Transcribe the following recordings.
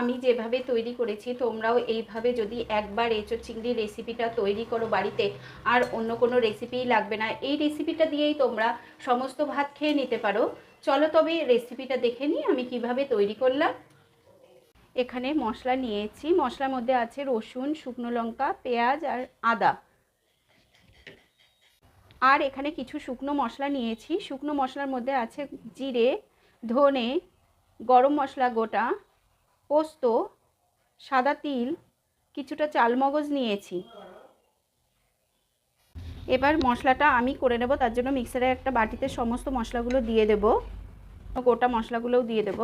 আমি যেভাবে তৈরি করেছি, তোমরাও এইভাবে যদি একবার এঁচোড় চিংড়ির রেসিপিটা তৈরি করো বাড়িতে, আর অন্য কোনো রেসিপিই লাগবে না। এই রেসিপিটা দিয়েই তোমরা সমস্ত ভাত খেয়ে নিতে পারো। চলো তবে রেসিপিটা দেখে নিই আমি কীভাবে তৈরি করলাম। এখানে মশলা নিয়েছি। মশলার মধ্যে আছে রসুন, শুকনো লঙ্কা, পেঁয়াজ আর আদা। আর এখানে কিছু শুকনো মশলা নিয়েছি। শুকনো মশলার মধ্যে আছে জিরে, ধনে, গরম মশলা গোটা পোস্ত, সাদা তিল, কিছুটা চালমগজ নিয়েছি। এবার মশলাটা আমি করে নেব, তার জন্য মিক্সারে একটা বাটিতে সমস্ত মশলাগুলো দিয়ে দেব। গোটা মশলাগুলোও দিয়ে দেব।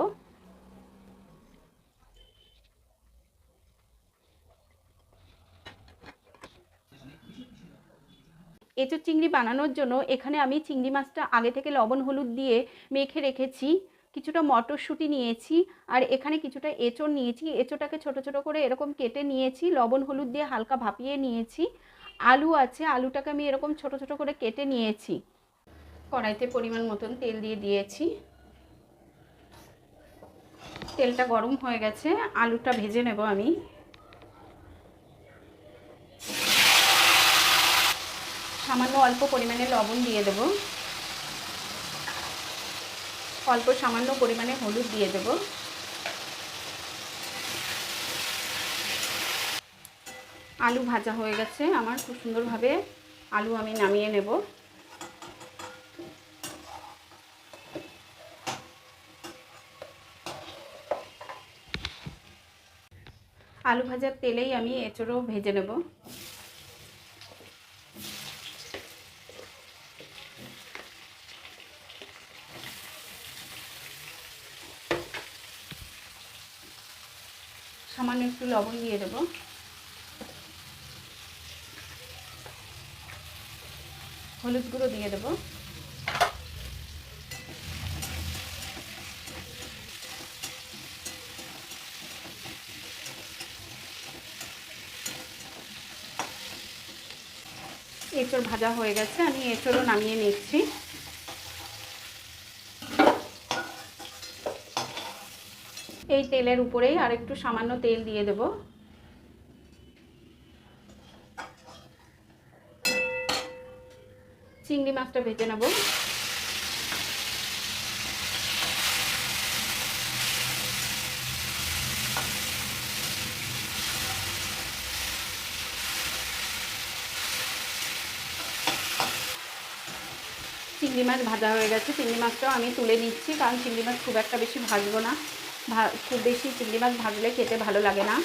এঁচোড় চিংড়ি বানানোর জন্য এখানে আমি চিংড়ি মাছটা আগে থেকে লবণ, হলুদ দিয়ে মেখে রেখেছি। কিছুটা মটরশুঁটি নিয়েছি আর এখানে কিছুটা এঁচোড় নিয়েছি। এঁচোড়টাকে ছোট ছোট করে এরকম কেটে নিয়েছি, লবণ, হলুদ দিয়ে হালকা ভাপিয়ে নিয়েছি। আলু আছে, আলুটাকে আমি এরকম ছোট ছোট করে কেটে নিয়েছি। কড়াইতে পরিমাণ মতন তেল দিয়ে দিয়েছি। তেলটা গরম হয়ে গেছে, আলুটা ভেজে নেব আমি। সামান্য অল্প পরিমাণে লবণ দিয়ে দেব। অল্প সামান্য পরিমাণে হলুদ দিয়ে দেব। আলু ভাজা হয়ে গেছে। আমার খুব সুন্দরভাবে আলু আমি নামিয়ে নেব। আলু ভাজার তেলেই আমি এঁচড়ও ভেজে নেব। সামান্য একটু লবণ দিয়ে দেব। হলুদ গুঁড়ো দিয়ে দেব। এঁচড় ভাজা হয়ে গেছে, আমি এঁচড়ও নামিয়ে নিচ্ছি। এই তেলের উপরেই আর একটু সামান্য তেল দিয়ে দেব। চিংড়ি মাছটা ভেজে নেব। চিংড়ি মাছ ভাজা হয়ে গেছে। চিংড়ি মাছটাও আমি তুলে নিচ্ছি, কারণ চিংড়ি মাছ খুব একটা বেশি ভাজবো না। খুব বেশি চিংড়ি মাছ ভাজলে খেতে ভালো লাগে না।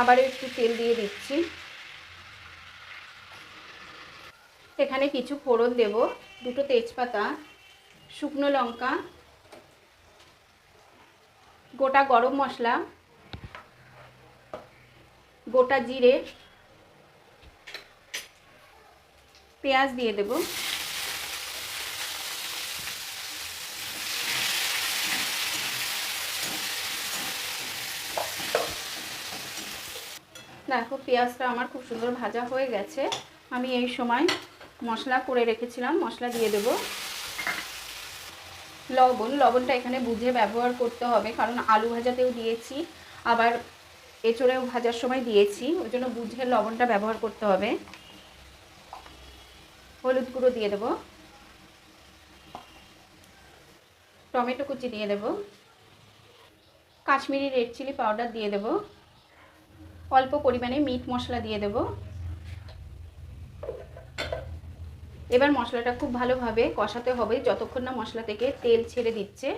আবার একটু তেল দিয়ে দিচ্ছি। এখানে কিছু ফোড়ন দেব, দুটো তেজপাতা, শুকনো লঙ্কা, গোটা গরম মশলা, গোটা জিরে, পেঁয়াজ দিয়ে দেবো। দেখো, পেঁয়াজটা আমার খুব সুন্দর ভাজা হয়ে গেছে। আমি এই সময় মশলা করে রেখেছিলাম, মশলা দিয়ে দেব। লবণ, লবণটা এখানে বুঝে ব্যবহার করতে হবে, কারণ আলু ভাজাতেও দিয়েছি, আবার এঁচড়েও ভাজার সময় দিয়েছি, ওই জন্য বুঝে লবণটা ব্যবহার করতে হবে। হলুদ গুঁড়ো দিয়ে দেব। টমেটো কুচি দিয়ে দেব। কাশ্মীরি রেড চিলি পাউডার দিয়ে দেবো। অল্প পরিমাণে মিট মশলা দিয়ে দেব। এবার মশলাটা খুব ভালোভাবে কষাতে হবে, যতক্ষণ না মশলা থেকে তেল ছেড়ে দিচ্ছে।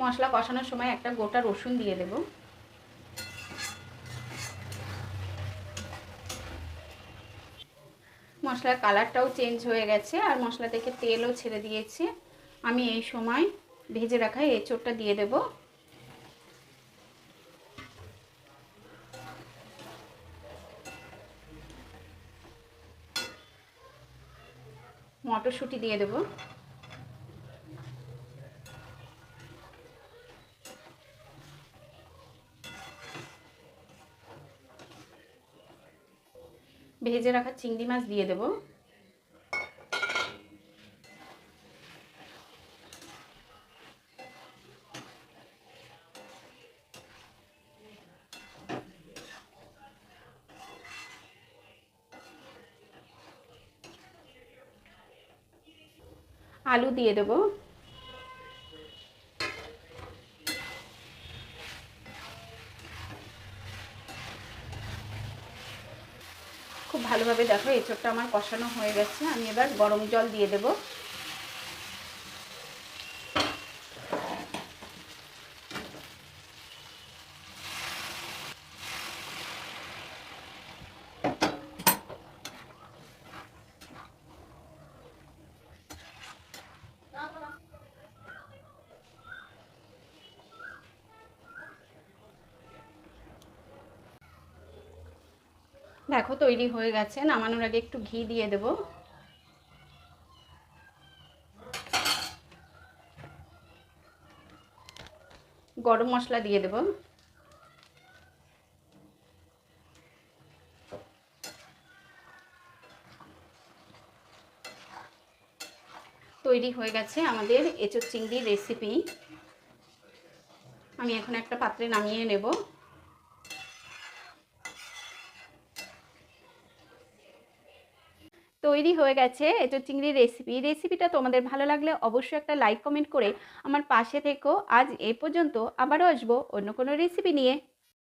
মশলা কষানোর সময় একটা গোটা রসুন দিয়ে দেব। মশলার কালারটাও চেঞ্জ হয়ে গেছে আর মশলা থেকে তেলও ছেড়ে দিয়েছে। আমি এই সময় ভেজে রাখা এঁচোড়টা দিয়ে দেব। মটরশুঁটি দিয়ে দেব। ভেজে রাখা চিংড়ি মাছ দিয়ে দেবো। আলু দিয়ে দেবো। খুব ভালোভাবে দেখো, এঁচোড়টা আমার কষানো হয়ে গেছে। আমি এবার গরম জল দিয়ে দেব। দেখো, তৈরি হয়ে গেছে। নামানোর আগে একটু ঘি দিয়ে দেব। গরম মশলা দিয়ে দেব। তৈরি হয়ে গেছে আমাদের এঁচোর চিংড়ির রেসিপি আমি এখন একটা পাত্রে নামিয়ে নেব। তৈরি হয়ে গেছে এঁচোর চিংড়ির রেসিপি রেসিপিটা তোমাদের ভালো লাগলে অবশ্যই একটা লাইক কমেন্ট করে আমার পাশে থেকো। আজ এ পর্যন্ত আবারও আসব অন্য কোনো রেসিপি নিয়ে।